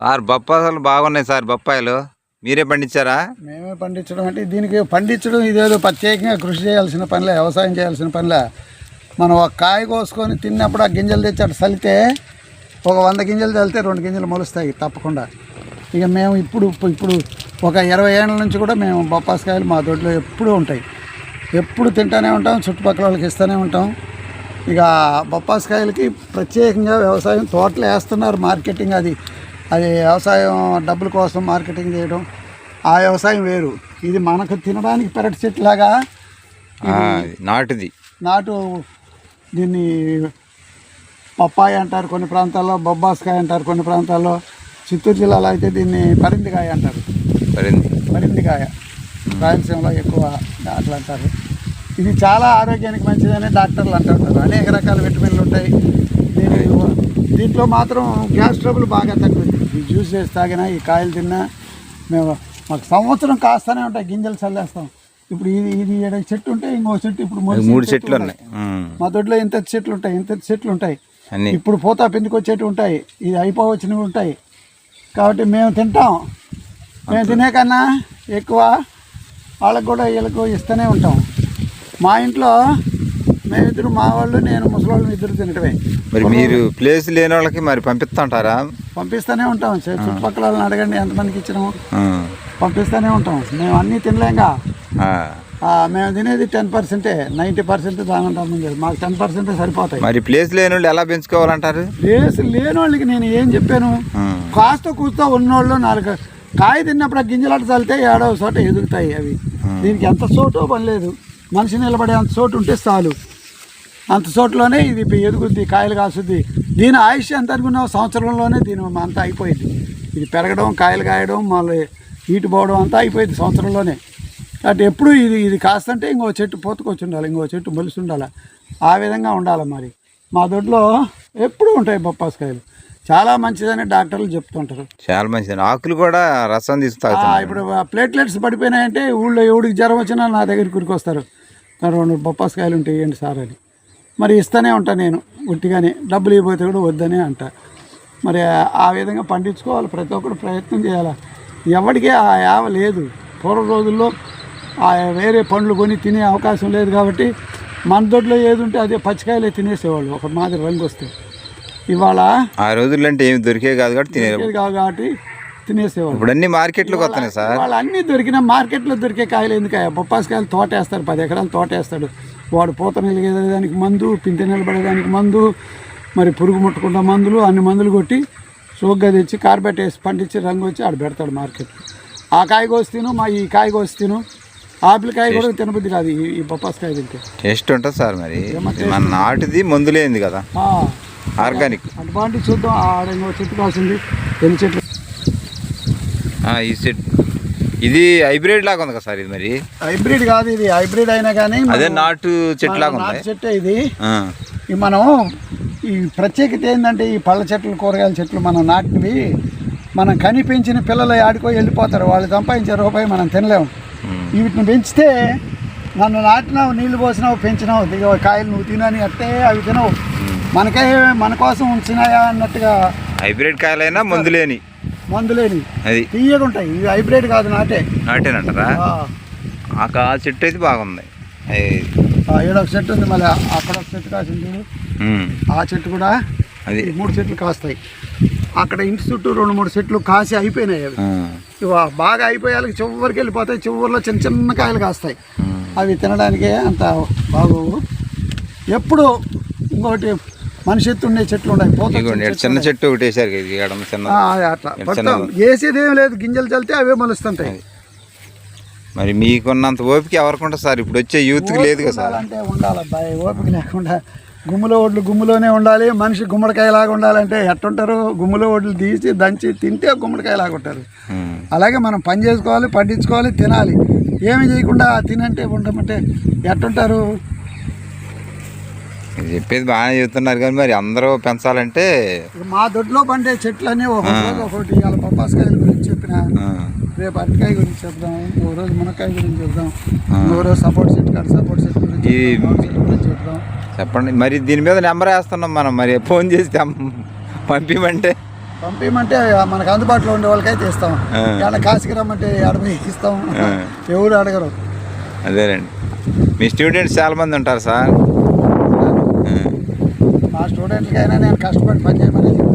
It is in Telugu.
సార్ బొప్పాసాలు బాగున్నాయి సార్ బొప్పాయిలు. మీరే పండించారా? మేమే పండించడం అంటే దీనికి పండించడం ఇదేదో ప్రత్యేకంగా కృషి చేయాల్సిన పనిలే వ్యవసాయం చేయాల్సిన పనిలే. మనం ఒక కాయ కోసుకొని తిన్నప్పుడు ఆ గింజలు తెచ్చి అటు చల్లితే ఒక వంద గింజలు చల్లితే రెండు గింజలు మొలుస్తాయి తప్పకుండా. ఇక మేము ఇప్పుడు ఇప్పుడు ఒక ఇరవై ఏళ్ళ నుంచి కూడా మేము బొప్పాసకాయలు మా దొడ్లో ఎప్పుడూ ఉంటాయి. ఎప్పుడు తింటానే ఉంటాం చుట్టుపక్కల వాళ్ళకి ఇస్తూనే ఉంటాం. ఇక బొప్పాసకాయలకి ప్రత్యేకంగా వ్యవసాయం తోటలు వేస్తున్నారు మార్కెటింగ్ అది. అది వ్యవసాయం డబ్బుల కోసం మార్కెటింగ్ చేయడం ఆ వ్యవసాయం వేరు. ఇది మనకు తినడానికి పెరటి చెట్లాగా ఆ, నాటుది. నాటు దీన్ని పప్పాయ అంటారు కొన్ని ప్రాంతాల్లో బొబ్బాసకాయ అంటారు కొన్ని ప్రాంతాల్లో చిత్తూరు జిల్లాలో అయితే దీన్ని పరిందికాయ అంటారు. పరింది. పరిందికాయ. రాయలసీమలో ఎక్కువ అట్లా అంటారు. ఇది చాలా ఆరోగ్యానికి మంచిదని డాక్టర్లు అంటుంటారు అనేక రకాల విటమిన్లు ఉంటాయి. దీంట్లో మాత్రం గ్యాస్ ట్రబుల్ బాగా తగ్గుతుంది ఈ జ్యూస్ వేసి తాగినా ఈ కాయలు తిన్నా మేము మాకు సంవత్సరం కాస్తూనే ఉంటాయి గింజలు చల్లేస్తాం. ఇప్పుడు ఇది ఇది చెట్టు ఉంటే ఇంకో చెట్టు ఇప్పుడు మూడు చెట్లు ఉన్నాయి. మా దొడ్లో ఇంత చెట్లు ఉంటాయి ఇంత చెట్లు ఉంటాయి. అన్ని. ఇప్పుడు పోతా పెందుకొచ్చేటి ఉంటాయి ఇది అయిపోవచ్చినవి ఉంటాయి. కాబట్టి మేము తింటాం. మేము తినే కన్నా ఎక్కువ వాళ్ళకు కూడా వీళ్ళకు ఇస్తూనే ఉంటాం. మా ఇంట్లో మేమిద్దరు మా వాళ్ళు నేను ముసలోళ్ళు ఇద్దరు తినటమే. మరి మీరు ప్లేస్ లేని వాళ్ళకి మరి పంపిస్తుంటారా? పంపిస్తూనే ఉంటాం చు- చుట్టుపక్కల వాళ్ళని అడగండి ఎంతమందికి ఇచ్చినాము. పంపిస్తూనే ఉంటాం. మేము అన్నీ తినలేంగా. మేము తినేది టెన్ పర్సెంటే నైంటీ పర్సెంట్ దాని ముందు మాకు టెన్ పర్సెంటే సరిపోతాయి. మరి ప్లేస్ లేని వాళ్ళు ఎలా పెంచుకోవాలంటారు? ప్లేస్ లేని వాళ్ళకి నేను ఏం చెప్పాను. కాస్త కూస్తో ఉన్నోళ్ళు నాలుగు కాయ తిన్నప్పుడు ఆ గింజలాట చల్లితే ఏడవ చోట ఎదుగుతాయి అవి. దీనికి ఎంత చోటో పని లేదు. మనిషి నిలబడే అంత చోటు ఉంటే చాలు. అంత చోట్లోనే ఇది ఎదుగుద్ది కాయలు కాసుద్ది. దీని ఆయుష్ ఎంత అనుకున్నావు? సంవత్సరంలోనే దీని అంతా అయిపోయింది. ఇది పెరగడం కాయలు కాయడం మళ్ళీ హీట్ పోవడం అంతా అయిపోయింది సంవత్సరంలోనే. కాబట్టి ఎప్పుడు ఇది ఇది కాస్తంటే ఇంకో చెట్టు పోతుకొచ్చి ఉండాలి ఇంకో చెట్టు మొలిసి ఉండాలి. ఆ విధంగా ఉండాలి మరి. మా దొడ్లో ఎప్పుడూ ఉంటాయి బొప్పాసకాయలు. చాలా మంచిదని డాక్టర్లు చెప్తుంటారు. చాలా మంచిది ఆకులు కూడా రసం తీసి ఆ, తాగుతున్నారు ఇప్పుడు ప్లేట్లెట్స్ పడిపోయినాయంటే ఊళ్ళో ఎవడికి జ్వరం వచ్చినా నా దగ్గరికి కురికొస్తారు "నా రెండు బొప్పాసకాయలు ఉంటాయి ఏంటి సార్ అని. మరి ఇస్తూనే ఉంటా నేను ఉట్టిగానే. డబ్బులు ఇవ్వబోతే కూడా వద్దనే అంట. మరి ఆ- విధంగా పండించుకోవాలి ప్రతి ఒక్కరు ప్రయత్నం చేయాలి? ఎవరికి ఆ యావ లేదు. పూర్వ రోజుల్లో ఆ వేరే పండ్లు కొని తినే అవకాశం లేదు కాబట్టి మన దొడ్లో ఏది ఉంటే అదే పచ్చికాయలే తినేసేవాళ్ళు ఒక మాదిరి రంగు వస్తే ఇవాళ ఆ రోజుల్లో అంటే ఏమి దొరికే కాదు కాబట్టి తినే ఏది కాదు కాబట్టి తినేసేవాళ్ళు. ఇప్పుడు అన్ని మార్కెట్లోకి వస్తున్నాయి సార్. వాళ్ళు అన్నీ దొరికిన మార్కెట్లో దొరికే కాయలు ఎందుకు బొప్పాసకాయలు తోట వేస్తారు పది ఎకరాలు తోట వేస్తాడు వాడు పూత నిలగేదానికి మందు పిండి నిలబడేదానికి మందు మరి పురుగు ముట్టకుండా మందులు అన్ని మందులు కొట్టి సోగ్గా తెచ్చి కార్బెట్ వేసి పండించి రంగు వచ్చి ఆడ పెడతాడు మార్కెట్. ఆ కాయ కోసి తిను మా ఈ కాయ కోసి తిను. ఆపిల్ కాయ కూడా తినబుద్ధి కాదు ఈ ఈ బొప్పాసకాయ తింటే. టేస్ట్ ఉంటుంది సార్ మరి. మన నాటిది మందులేంది కదా. ఆర్గానిక్ అటువంటి చూద్దాం ఆడ చెట్టు కాసింది ఎన్ని చెట్లు ఈ సెట్ ఇది హైబ్రిడ్ లాగా ఉంది కదా సార్ ఇది మరి? హైబ్రిడ్ కాదు ఇది హైబ్రిడ్ అయినా కానీ అదే నాటు చెట్టు లాగా నాటు ఉంది చెట్టే ఇది. మనం ఈ ప్రత్యేకత ఏంటంటే ఈ పళ్ళ చెట్లు కూరగాయల చెట్లు మనం నాటినవి మనం కని పెంచిన పిల్లలు ఆడుకో వెళ్ళిపోతారు. వాళ్ళు సంపాదించే రూపాయి మనం తినలేము. వీటిని పెంచితే నన్ను నాటినావు నీళ్ళు పోసినావు పెంచినావు దిగ కాయలు నువ్వు తినని అట్టే అవి తినవు. మనకే మన కోసం ఉంచినాయా అన్నట్టుగా హైబ్రిడ్ కాయలైనా మందులేని. మందులేని. అది. తీయగా ఉంటాయి ఇవి హైబ్రిడ్ కాదు నాటే. నాటేనంటారా? ఆ, చెట్టు అయితే బాగుంది. ఒక చెట్టు ఉంది మళ్ళీ. అక్కడ ఒక చెట్టు కాసింది. ఆ చెట్టు కూడా అది. మూడు చెట్లు కాస్తాయి. అక్కడ ఇంటి చుట్టూ రెండు మూడు చెట్లు కాసి అయిపోయినాయి అవి. ఇవ బాగా అయిపోయాలి చివరికి వెళ్ళిపోతాయి. చివరిలో చిన్న చిన్న కాయలు కాస్తాయి. అవి తినడానికే అంత బాగోవు. ఎప్పుడు ఇంకోటి మనిషి ఎత్తు ఉండే చెట్లు ఉన్నాయి. పోత చిన్న చెట్టు ఒకటి అట్లా. మొత్తం. వేసేది ఏం లేదు గింజలు చల్లితే అవే మొలుస్తుంటాయి. మరి మీకున్నంత ఓపిక ఎవరికి ఉంటుంది సార్? ఇప్పుడు వచ్చే యూత్కి లేదు కదా సార్. ఉండాలంటే ఉండాలి అబ్బాయి ఓపిక లేకుండా. గుమ్ములో ఒడ్లు గుమ్ములోనే ఉండాలి. మనిషి గుమ్మడికాయలాగా ఉండాలంటే ఎట్టుంటారు? గుమ్ములో ఒడ్లు తీసి దంచి తింటే గుమ్మడికాయలాగా ఉంటారు. అలాగే మనం పని చేసుకోవాలి పండించుకోవాలి తినాలి. ఏమి చేయకుండా తినంటే ఉండమంటే ఎట్టుంటారు? చెప్పేది బాగానే చెబుతున్నారు కానీ మరి అందరూ పెంచాలంటే మా దొడ్లో పండే ఒక రోజు ఒకటి ఇవాళ పప్పాసకాయల గురించి చెప్పిన రేపు అరటికాయ గురించి చెప్దాం ఓ రోజు మునక్కాయ గురించి చెప్దాం ఓ రోజు సపోర్ట్ చెట్టు కాదు సపోర్ట్ చెట్టు గురించి చెప్దాం, చెప్పండి. మరి దీని మీద నెంబర్ వేస్తున్నాం మనం. మరి ఫోన్ చేసి తెమ్- పంపిమంటే. పంపించమంటే మనకు అందుబాటులో ఉండే వాళ్ళకైతే ఇస్తాం. ఏడ కాశీకి రమ్మంటే ఎడపోయి ఇస్తాం. ఎవరు అడగరు. అదేనండి మీ స్టూడెంట్స్ చాలామంది ఉంటారు సార్. మా స్టూడెంట్లకైనా నేను కష్టపడి పని చేయమనేది